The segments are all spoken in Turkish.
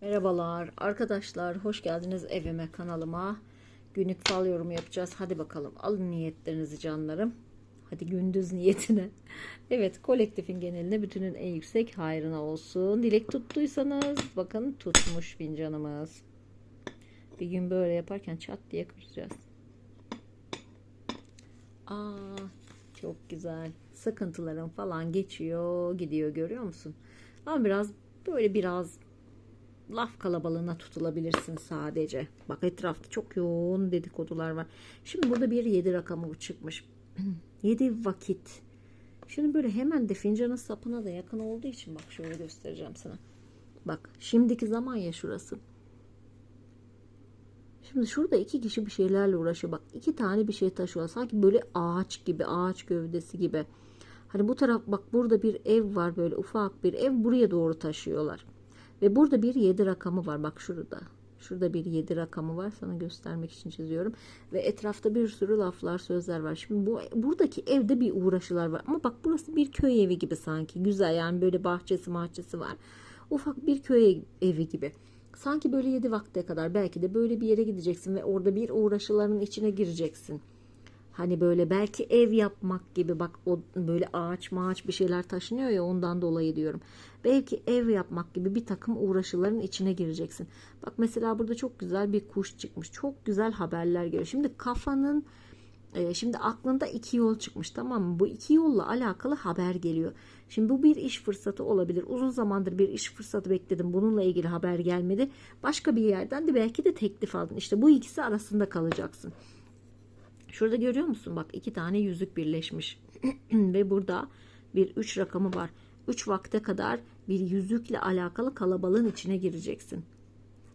Merhabalar arkadaşlar, hoş geldiniz evime, kanalıma. Günlük fal yorumu yapacağız. Hadi bakalım, alın niyetlerinizi canlarım. Hadi gündüz niyetine. Evet, kolektifin geneline bütünün en yüksek hayrına olsun. Dilek tuttuysanız, bakın tutmuş fincanımız. Bir gün böyle yaparken çat diye kıracağız. Aa, çok güzel. Sıkıntıların falan geçiyor, gidiyor görüyor musun? Ama biraz böyle biraz laf kalabalığına tutulabilirsin sadece. Bak etrafta çok yoğun dedikodular var. Şimdi burada bir 7 rakamı çıkmış. 7 vakit. Şimdi böyle hemen de fincanın sapına da yakın olduğu için bak şöyle göstereceğim sana. Bak şimdiki zaman ya şurası. Şimdi şurada iki kişi bir şeylerle uğraşıyor. Bak iki tane bir şey taşıyor. Sanki böyle ağaç gibi, ağaç gövdesi gibi. Hani bu taraf bak burada bir ev var böyle ufak bir ev buraya doğru taşıyorlar. Ve burada bir 7 rakamı var. Bak şurada. Şurada bir 7 rakamı var. Sana göstermek için çiziyorum. Ve etrafta bir sürü laflar, sözler var. Şimdi bu buradaki evde bir uğraşılar var. Ama bak burası bir köy evi gibi sanki. Güzel yani böyle bahçesi mahçesi var. Ufak bir köy evi gibi. Sanki böyle 7 vakte kadar belki de böyle bir yere gideceksin ve orada bir uğraşıların içine gireceksin. Hani böyle belki ev yapmak gibi bak o böyle ağaç mağaç bir şeyler taşınıyor ya ondan dolayı diyorum. Belki ev yapmak gibi bir takım uğraşıların içine gireceksin. Bak mesela burada çok güzel bir kuş çıkmış. Çok güzel haberler geliyor. Şimdi kafanın e, şimdi aklında iki yol çıkmış tamam mı? Bu iki yolla alakalı haber geliyor. Şimdi bu bir iş fırsatı olabilir. Uzun zamandır bir iş fırsatı bekledim. Bununla ilgili haber gelmedi. Başka bir yerden de belki de teklif aldın. İşte bu ikisi arasında kalacaksın. Şurada görüyor musun? Bak iki tane yüzük birleşmiş. Ve burada bir üç rakamı var. Üç vakte kadar bir yüzükle alakalı kalabalığın içine gireceksin.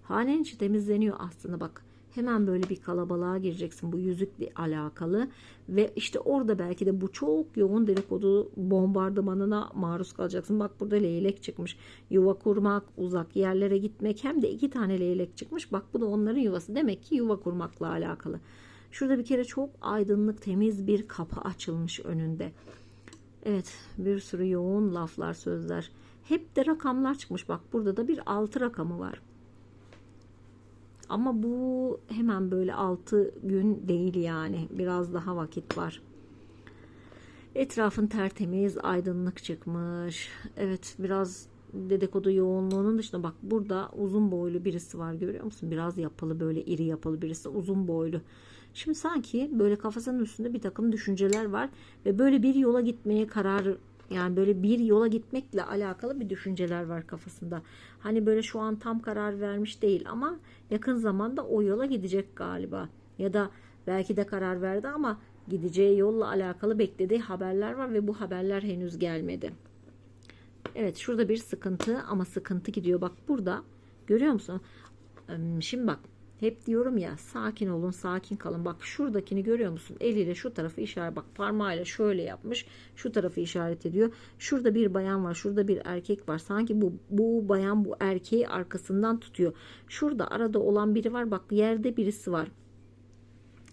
Hanen içi temizleniyor aslında bak. Hemen böyle bir kalabalığa gireceksin bu yüzükle alakalı ve işte orada belki de bu çok yoğun dedikodu bombardımanına maruz kalacaksın. Bak burada leylek çıkmış. Yuva kurmak, uzak yerlere gitmek hem de iki tane leylek çıkmış. Bak bu da onların yuvası. Demek ki yuva kurmakla alakalı. Şurada bir kere çok aydınlık, temiz bir kapı açılmış önünde. Evet, bir sürü yoğun laflar, sözler. Hep de rakamlar çıkmış. Bak burada da bir 6 rakamı var. Ama bu hemen böyle 6 gün değil yani. Biraz daha vakit var. Etrafın tertemiz, aydınlık çıkmış. Evet, biraz dedikodu yoğunluğunun dışında bak burada uzun boylu birisi var görüyor musun? Biraz yapılı böyle iri yapılı birisi uzun boylu. Şimdi sanki böyle kafasının üstünde bir takım düşünceler var ve böyle bir yola gitmeye karar yani böyle bir yola gitmekle alakalı bir düşünceler var kafasında. Hani böyle şu an tam karar vermiş değil ama yakın zamanda o yola gidecek galiba. Ya da belki de karar verdi ama gideceği yolla alakalı beklediği haberler var ve bu haberler henüz gelmedi. Evet şurada bir sıkıntı ama sıkıntı gidiyor. Bak burada görüyor musun? Şimdi bak hep diyorum ya sakin olun sakin kalın. Bak şuradakini görüyor musun? Eliyle şu tarafı işaret bak parmağıyla şöyle yapmış. Şu tarafı işaret ediyor. Şurada bir bayan var. Şurada bir erkek var. Sanki bu, bu bayan bu erkeği arkasından tutuyor. Şurada arada olan biri var. Bak yerde birisi var.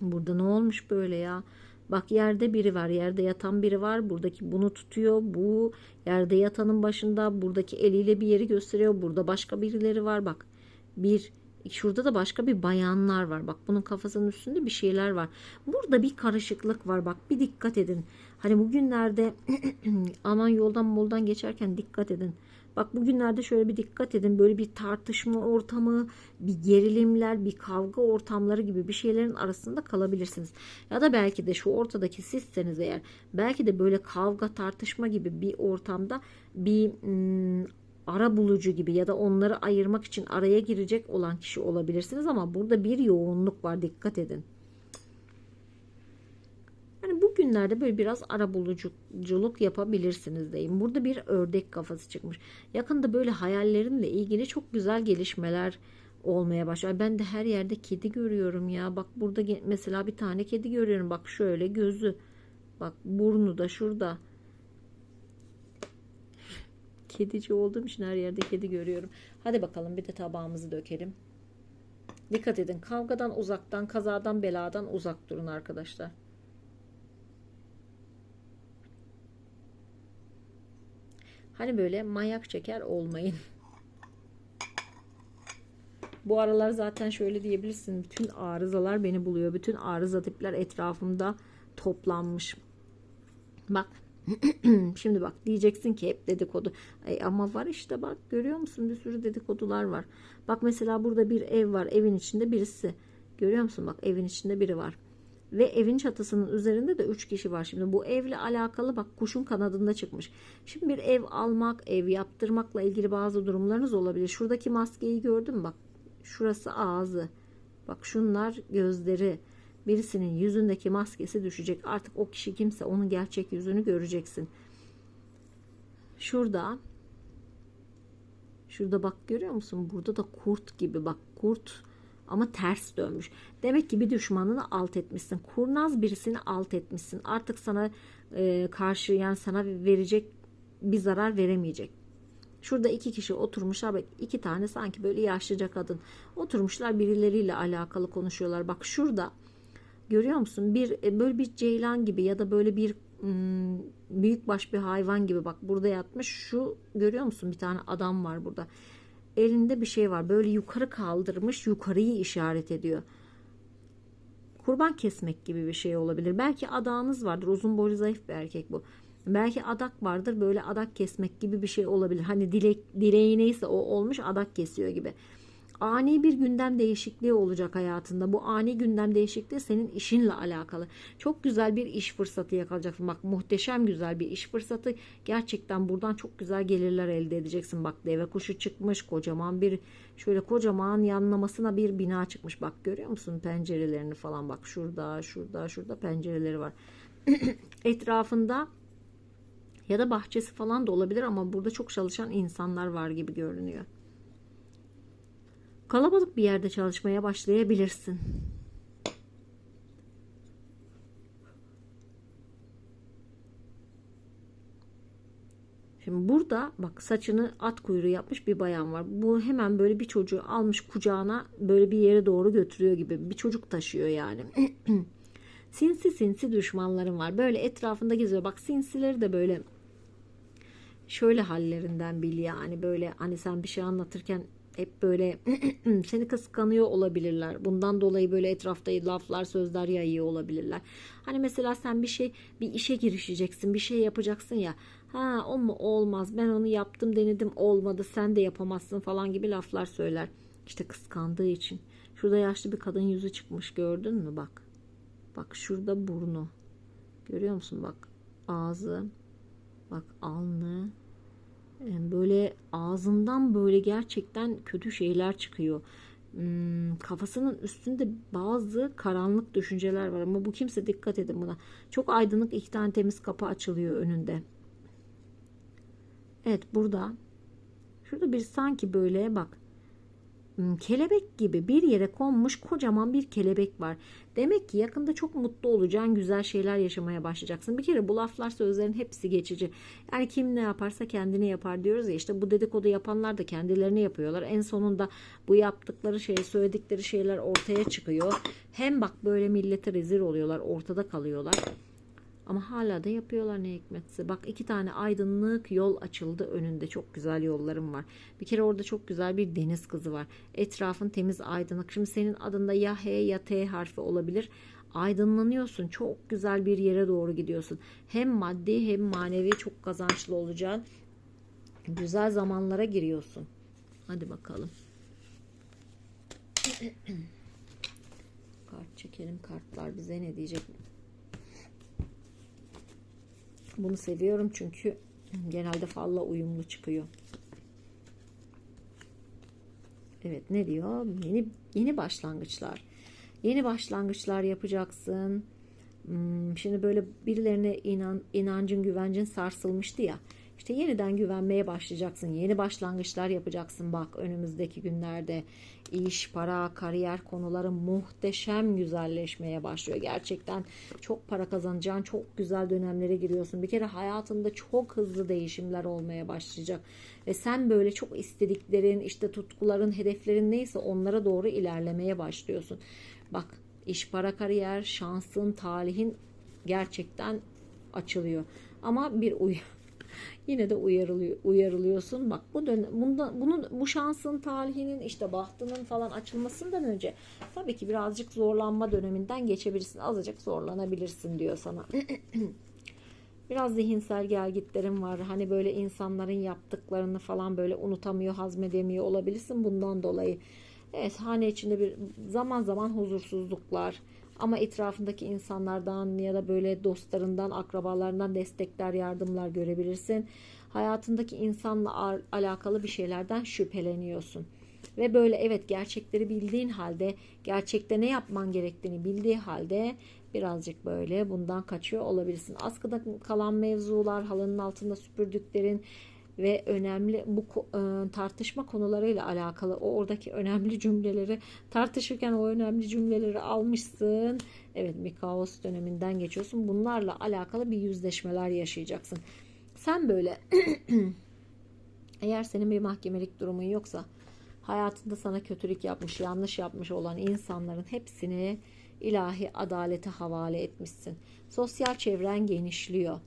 Burada ne olmuş böyle ya? Bak yerde biri var. Yerde yatan biri var. Buradaki bunu tutuyor. Bu yerde yatanın başında buradaki eliyle bir yeri gösteriyor. Burada başka birileri var. Bak bir Şurada da başka bir bayanlar var. Bak bunun kafasının üstünde bir şeyler var. Burada bir karışıklık var. Bak bir dikkat edin. Hani bugünlerde aman yoldan moldan geçerken dikkat edin. Bak bugünlerde şöyle bir dikkat edin. Böyle bir tartışma ortamı, bir gerilimler, bir kavga ortamları gibi bir şeylerin arasında kalabilirsiniz. Ya da belki de şu ortadaki sizseniz eğer belki de böyle kavga tartışma gibi bir ortamda bir ım, ara bulucu gibi ya da onları ayırmak için araya girecek olan kişi olabilirsiniz ama burada bir yoğunluk var dikkat edin. Yani bugünlerde böyle biraz ara buluculuk yapabilirsiniz diyeyim. Burada bir ördek kafası çıkmış. Yakında böyle hayallerinle ilgili çok güzel gelişmeler olmaya başlar. Ben de her yerde kedi görüyorum ya. Bak burada mesela bir tane kedi görüyorum. Bak şöyle gözü. Bak burnu da şurada. Kedici olduğum için her yerde kedi görüyorum. Hadi bakalım bir de tabağımızı dökelim. Dikkat edin kavgadan uzaktan kazadan beladan uzak durun arkadaşlar. Hani böyle manyak çeker olmayın. Bu aralar zaten şöyle diyebilirsin. Bütün arızalar beni buluyor. Bütün arıza tipler etrafımda toplanmış. Bak Şimdi bak diyeceksin ki hep dedikodu. E, ama var işte bak görüyor musun bir sürü dedikodular var. Bak mesela burada bir ev var. Evin içinde birisi. Görüyor musun bak evin içinde biri var. Ve evin çatısının üzerinde de 3 kişi var. Şimdi bu evle alakalı bak kuşun kanadında çıkmış. Şimdi bir ev almak, ev yaptırmakla ilgili bazı durumlarınız olabilir. Şuradaki maskeyi gördün mü? Bak şurası ağzı. Bak şunlar gözleri. Birisinin yüzündeki maskesi düşecek. Artık o kişi kimse onun gerçek yüzünü göreceksin. Şurada Şurada bak görüyor musun? Burada da kurt gibi bak kurt ama ters dönmüş. Demek ki bir düşmanını alt etmişsin. Kurnaz birisini alt etmişsin. Artık sana e, karşı yani sana verecek bir zarar veremeyecek. Şurada iki kişi oturmuşlar. Bak iki tane sanki böyle yaşlıca kadın. Oturmuşlar birileriyle alakalı konuşuyorlar. Bak şurada görüyor musun? Bir e, böyle bir ceylan gibi ya da böyle bir hmm, büyükbaş bir hayvan gibi bak burada yatmış. Şu görüyor musun? Bir tane adam var burada elinde bir şey var. Böyle yukarı kaldırmış yukarıyı işaret ediyor. Kurban kesmek gibi bir şey olabilir. Belki adağınız vardır. Uzun boylu zayıf bir erkek bu. Belki adak vardır. Böyle adak kesmek gibi bir şey olabilir. Hani dilek, dileği neyse o olmuş adak kesiyor gibi ani bir gündem değişikliği olacak hayatında. Bu ani gündem değişikliği senin işinle alakalı. Çok güzel bir iş fırsatı yakalayacaksın. Bak muhteşem güzel bir iş fırsatı. Gerçekten buradan çok güzel gelirler elde edeceksin. Bak deve kuşu çıkmış. Kocaman bir şöyle kocaman yanlamasına bir bina çıkmış. Bak görüyor musun pencerelerini falan bak şurada şurada şurada pencereleri var. Etrafında ya da bahçesi falan da olabilir ama burada çok çalışan insanlar var gibi görünüyor. Kalabalık bir yerde çalışmaya başlayabilirsin. Şimdi burada bak saçını at kuyruğu yapmış bir bayan var. Bu hemen böyle bir çocuğu almış kucağına böyle bir yere doğru götürüyor gibi. Bir çocuk taşıyor yani. sinsi sinsi düşmanlarım var. Böyle etrafında geziyor. Bak sinsileri de böyle şöyle hallerinden bil yani. Böyle hani sen bir şey anlatırken hep böyle seni kıskanıyor olabilirler. Bundan dolayı böyle etrafta laflar, sözler yayıyor olabilirler. Hani mesela sen bir şey, bir işe girişeceksin, bir şey yapacaksın ya. Ha o mu olmaz ben onu yaptım denedim olmadı sen de yapamazsın falan gibi laflar söyler. İşte kıskandığı için. Şurada yaşlı bir kadın yüzü çıkmış gördün mü bak. Bak şurada burnu. Görüyor musun bak ağzı. Bak alnı böyle ağzından böyle gerçekten kötü şeyler çıkıyor. Hmm, kafasının üstünde bazı karanlık düşünceler var ama bu kimse dikkat edin buna. Çok aydınlık iki tane temiz kapı açılıyor önünde. Evet burada şurada bir sanki böyle bak kelebek gibi bir yere konmuş kocaman bir kelebek var. Demek ki yakında çok mutlu olacaksın, güzel şeyler yaşamaya başlayacaksın. Bir kere bu laflar sözlerin hepsi geçici. Yani kim ne yaparsa kendini yapar diyoruz ya işte bu dedikodu yapanlar da kendilerini yapıyorlar. En sonunda bu yaptıkları şey, söyledikleri şeyler ortaya çıkıyor. Hem bak böyle millete rezil oluyorlar, ortada kalıyorlar. Ama hala da yapıyorlar ne hikmetse. Bak iki tane aydınlık yol açıldı önünde. Çok güzel yollarım var. Bir kere orada çok güzel bir deniz kızı var. Etrafın temiz aydınlık. Şimdi senin adında ya H ya T harfi olabilir. Aydınlanıyorsun. Çok güzel bir yere doğru gidiyorsun. Hem maddi hem manevi çok kazançlı olacağın güzel zamanlara giriyorsun. Hadi bakalım. Kart çekelim. Kartlar bize ne diyecek? Bunu seviyorum çünkü genelde falla uyumlu çıkıyor. Evet ne diyor? Yeni yeni başlangıçlar. Yeni başlangıçlar yapacaksın. Hmm, şimdi böyle birilerine inan, inancın güvencin sarsılmıştı ya. İşte yeniden güvenmeye başlayacaksın. Yeni başlangıçlar yapacaksın bak önümüzdeki günlerde. iş, para, kariyer konuları muhteşem güzelleşmeye başlıyor. Gerçekten çok para kazanacağın çok güzel dönemlere giriyorsun. Bir kere hayatında çok hızlı değişimler olmaya başlayacak. Ve sen böyle çok istediklerin, işte tutkuların, hedeflerin neyse onlara doğru ilerlemeye başlıyorsun. Bak iş, para, kariyer, şansın, talihin gerçekten açılıyor. Ama bir uy Yine de uyarılıyor, uyarılıyorsun. Bak bu dönem, bunda, bunun bu şansın, talihinin, işte bahtının falan açılmasından önce tabii ki birazcık zorlanma döneminden geçebilirsin. Azıcık zorlanabilirsin diyor sana. Biraz zihinsel gelgitlerin var. Hani böyle insanların yaptıklarını falan böyle unutamıyor, hazmedemiyor olabilirsin bundan dolayı. Evet hane içinde bir zaman zaman huzursuzluklar ama etrafındaki insanlardan ya da böyle dostlarından, akrabalarından destekler, yardımlar görebilirsin. Hayatındaki insanla alakalı bir şeylerden şüpheleniyorsun. Ve böyle evet gerçekleri bildiğin halde, gerçekte ne yapman gerektiğini bildiği halde birazcık böyle bundan kaçıyor olabilirsin. Askıda kalan mevzular, halının altında süpürdüklerin ve önemli bu e, tartışma konularıyla alakalı o oradaki önemli cümleleri tartışırken o önemli cümleleri almışsın. Evet bir kaos döneminden geçiyorsun. Bunlarla alakalı bir yüzleşmeler yaşayacaksın. Sen böyle eğer senin bir mahkemelik durumun yoksa hayatında sana kötülük yapmış, yanlış yapmış olan insanların hepsini ilahi adalete havale etmişsin. Sosyal çevren genişliyor.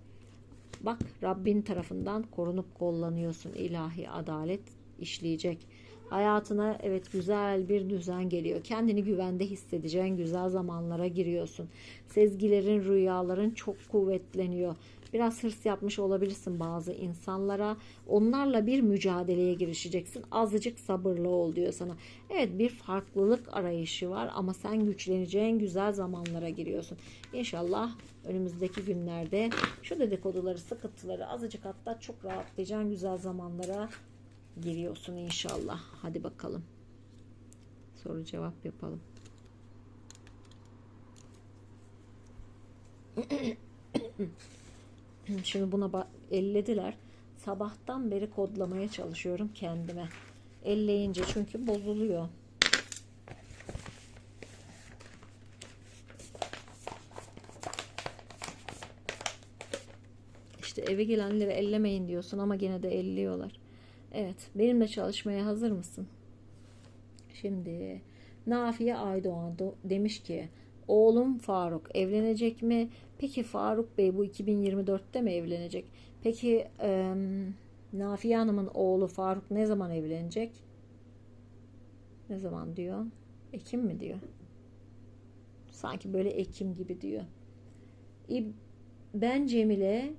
Bak Rabbin tarafından korunup kollanıyorsun. ilahi adalet işleyecek. Hayatına evet güzel bir düzen geliyor. Kendini güvende hissedeceğin güzel zamanlara giriyorsun. Sezgilerin, rüyaların çok kuvvetleniyor. Biraz hırs yapmış olabilirsin bazı insanlara. Onlarla bir mücadeleye girişeceksin. Azıcık sabırlı ol diyor sana. Evet bir farklılık arayışı var ama sen güçleneceğin güzel zamanlara giriyorsun. İnşallah önümüzdeki günlerde şu dedikoduları, sıkıntıları azıcık hatta çok rahatlayacağın güzel zamanlara giriyorsun inşallah. Hadi bakalım. Soru cevap yapalım. Şimdi buna ellediler. Sabahtan beri kodlamaya çalışıyorum kendime. Elleyince çünkü bozuluyor. İşte eve gelenleri ellemeyin diyorsun ama gene de elliyorlar. Evet, benimle çalışmaya hazır mısın? Şimdi Nafiye Aydoğan demiş ki Oğlum Faruk evlenecek mi? Peki Faruk Bey bu 2024'te mi evlenecek? Peki e, Nafiye Hanım'ın oğlu Faruk ne zaman evlenecek? Ne zaman diyor? Ekim mi diyor? Sanki böyle Ekim gibi diyor. Ben Cemile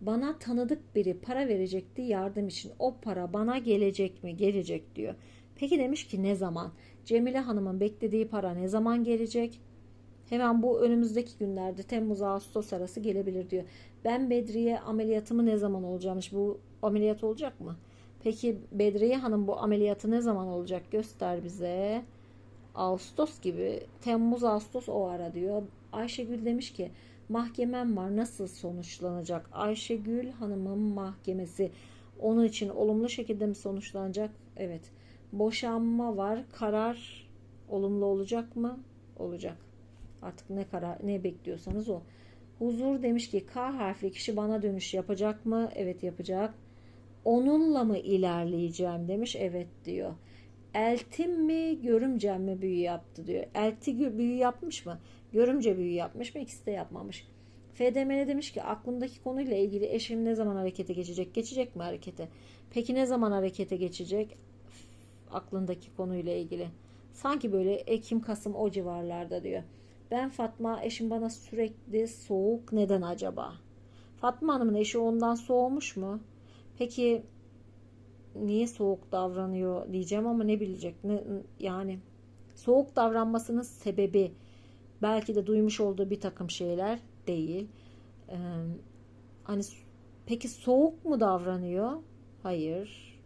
bana tanıdık biri para verecekti yardım için. O para bana gelecek mi? Gelecek diyor. Peki demiş ki ne zaman? Cemile Hanım'ın beklediği para ne zaman gelecek? Hemen bu önümüzdeki günlerde Temmuz Ağustos arası gelebilir diyor. Ben Bedriye ameliyatımı ne zaman olacakmış? Bu ameliyat olacak mı? Peki Bedriye Hanım bu ameliyatı ne zaman olacak? Göster bize. Ağustos gibi. Temmuz Ağustos o ara diyor. Ayşegül demiş ki mahkemem var nasıl sonuçlanacak? Ayşegül Hanım'ın mahkemesi onun için olumlu şekilde mi sonuçlanacak? Evet. Boşanma var. Karar olumlu olacak mı? Olacak. Artık ne karar ne bekliyorsanız o. Huzur demiş ki K harfli kişi bana dönüş yapacak mı? Evet yapacak. Onunla mı ilerleyeceğim demiş. Evet diyor. Eltim mi görümcem mi büyü yaptı diyor. Elti büyü yapmış mı? Görümce büyü yapmış mı? İkisi de yapmamış. FDM demiş ki aklımdaki konuyla ilgili eşim ne zaman harekete geçecek? Geçecek mi harekete? Peki ne zaman harekete geçecek? Aklındaki konuyla ilgili. Sanki böyle Ekim, Kasım o civarlarda diyor. Ben Fatma eşim bana sürekli soğuk neden acaba? Fatma Hanım'ın eşi ondan soğumuş mu? Peki niye soğuk davranıyor diyeceğim ama ne bilecek? Ne, yani soğuk davranmasının sebebi belki de duymuş olduğu bir takım şeyler değil. Ee, hani peki soğuk mu davranıyor? Hayır.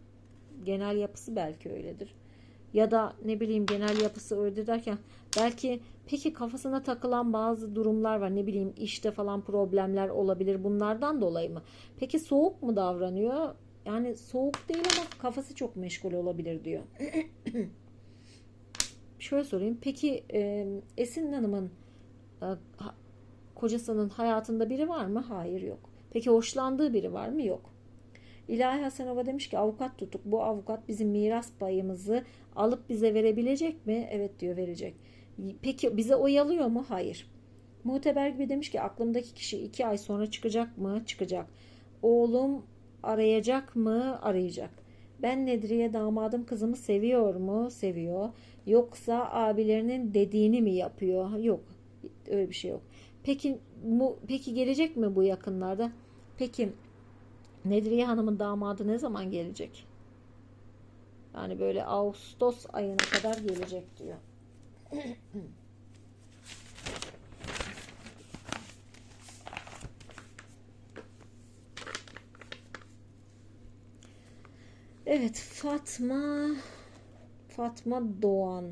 Genel yapısı belki öyledir. Ya da ne bileyim genel yapısı öyle derken belki peki kafasına takılan bazı durumlar var. Ne bileyim işte falan problemler olabilir. Bunlardan dolayı mı? Peki soğuk mu davranıyor? Yani soğuk değil ama kafası çok meşgul olabilir diyor. Şöyle sorayım. Peki e, Esin Hanım'ın e, kocasının hayatında biri var mı? Hayır yok. Peki hoşlandığı biri var mı? Yok. İlahi Hasanova demiş ki avukat tutuk. Bu avukat bizim miras payımızı alıp bize verebilecek mi? Evet diyor verecek. Peki bize oyalıyor mu? Hayır. Muhteber gibi demiş ki aklımdaki kişi iki ay sonra çıkacak mı? Çıkacak. Oğlum arayacak mı? Arayacak. Ben Nedriye damadım kızımı seviyor mu? Seviyor. Yoksa abilerinin dediğini mi yapıyor? Yok. Öyle bir şey yok. Peki bu peki gelecek mi bu yakınlarda? Peki Nedriye Hanım'ın damadı ne zaman gelecek? Yani böyle Ağustos ayına kadar gelecek diyor. Evet Fatma Fatma Doğan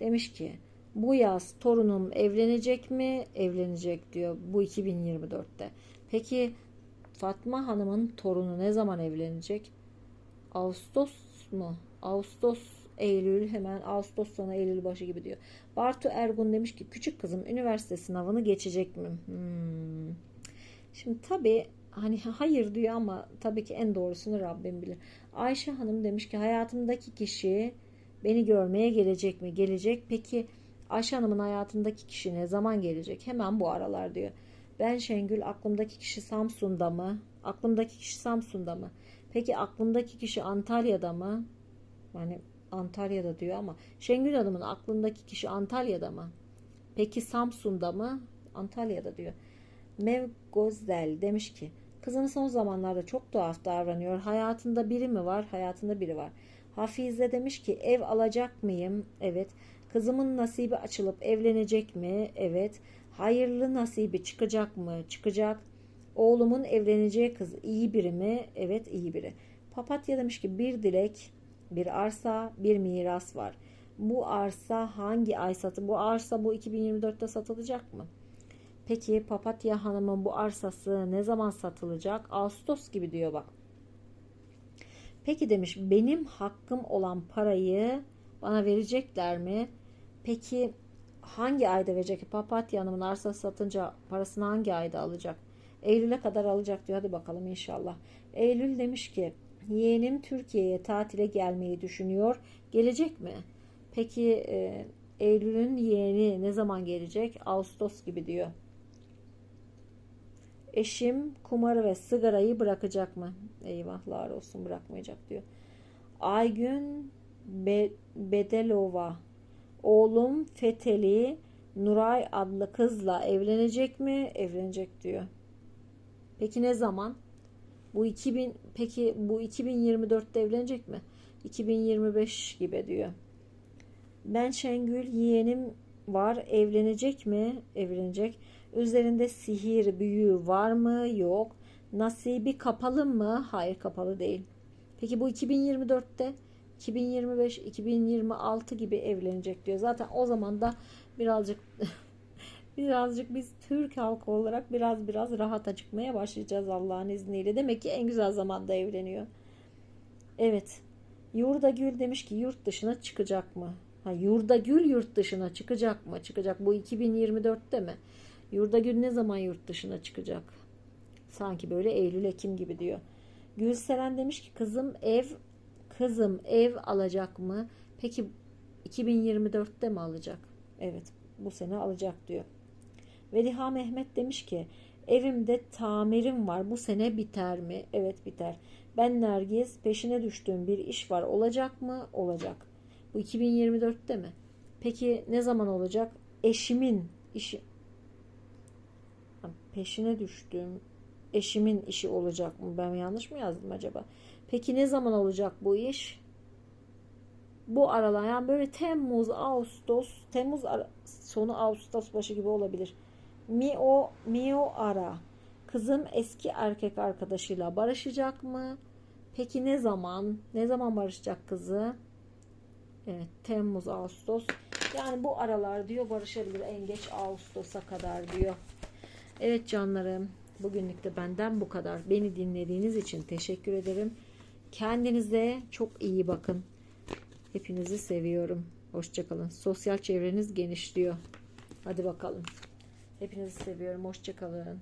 demiş ki bu yaz torunum evlenecek mi? Evlenecek diyor bu 2024'te. Peki Fatma Hanım'ın torunu ne zaman evlenecek? Ağustos mu? Ağustos, Eylül hemen Ağustos sonu Eylül başı gibi diyor. Bartu Ergun demiş ki küçük kızım üniversite sınavını geçecek mi? Hmm. Şimdi tabii hani hayır diyor ama tabii ki en doğrusunu Rabbim bilir. Ayşe Hanım demiş ki hayatımdaki kişi beni görmeye gelecek mi? Gelecek. Peki Ayşe Hanım'ın hayatındaki kişi ne zaman gelecek? Hemen bu aralar diyor. Ben Şengül aklımdaki kişi Samsun'da mı? Aklımdaki kişi Samsun'da mı? Peki aklımdaki kişi Antalya'da mı? Yani Antalya'da diyor ama Şengül Hanım'ın aklındaki kişi Antalya'da mı? Peki Samsun'da mı? Antalya'da diyor. Mevgozel demiş ki kızım son zamanlarda çok tuhaf davranıyor. Hayatında biri mi var? Hayatında biri var. Hafize demiş ki ev alacak mıyım? Evet. Kızımın nasibi açılıp evlenecek mi? Evet. Hayırlı nasibi çıkacak mı? Çıkacak. Oğlumun evleneceği kız iyi biri mi? Evet iyi biri. Papatya demiş ki bir dilek, bir arsa, bir miras var. Bu arsa hangi ay satı? Bu arsa bu 2024'te satılacak mı? Peki Papatya Hanım'ın bu arsası ne zaman satılacak? Ağustos gibi diyor bak. Peki demiş benim hakkım olan parayı bana verecekler mi? Peki hangi ayda verecek? Papatya Hanım'ın arsası satınca parasını hangi ayda alacak? Eylül'e kadar alacak diyor. Hadi bakalım inşallah. Eylül demiş ki yeğenim Türkiye'ye tatile gelmeyi düşünüyor. Gelecek mi? Peki e, Eylül'ün yeğeni ne zaman gelecek? Ağustos gibi diyor. Eşim kumarı ve sigarayı bırakacak mı? Eyvahlar olsun bırakmayacak diyor. Aygün Be- Bedelova Oğlum Feteli Nuray adlı kızla evlenecek mi? Evlenecek diyor. Peki ne zaman? Bu 2000 peki bu 2024'te evlenecek mi? 2025 gibi diyor. Ben Şengül yeğenim var. Evlenecek mi? Evlenecek. Üzerinde sihir, büyü var mı? Yok. Nasibi kapalı mı? Hayır kapalı değil. Peki bu 2024'te 2025, 2026 gibi evlenecek diyor. Zaten o zaman da birazcık birazcık biz Türk halkı olarak biraz biraz rahat acıkmaya başlayacağız Allah'ın izniyle. Demek ki en güzel zamanda evleniyor. Evet. Yurda Gül demiş ki yurt dışına çıkacak mı? Ha, Yurda Gül yurt dışına çıkacak mı? Çıkacak. Bu 2024'te mi? Yurda Gül ne zaman yurt dışına çıkacak? Sanki böyle Eylül Ekim gibi diyor. Gülseren demiş ki kızım ev kızım ev alacak mı? Peki 2024'te mi alacak? Evet bu sene alacak diyor. Veliha Mehmet demiş ki evimde tamirim var bu sene biter mi? Evet biter. Ben Nergis peşine düştüğüm bir iş var olacak mı? Olacak. Bu 2024'te mi? Peki ne zaman olacak? Eşimin işi peşine düştüğüm eşimin işi olacak mı? Ben yanlış mı yazdım acaba? Peki ne zaman olacak bu iş? Bu aralar yani böyle Temmuz, Ağustos, Temmuz ara, sonu Ağustos başı gibi olabilir. Mi o, mi o ara. Kızım eski erkek arkadaşıyla barışacak mı? Peki ne zaman? Ne zaman barışacak kızı? Evet, Temmuz, Ağustos. Yani bu aralar diyor barışabilir en geç Ağustos'a kadar diyor. Evet canlarım, bugünlük de benden bu kadar. Beni dinlediğiniz için teşekkür ederim. Kendinize çok iyi bakın. Hepinizi seviyorum. Hoşçakalın. Sosyal çevreniz genişliyor. Hadi bakalım. Hepinizi seviyorum. Hoşçakalın.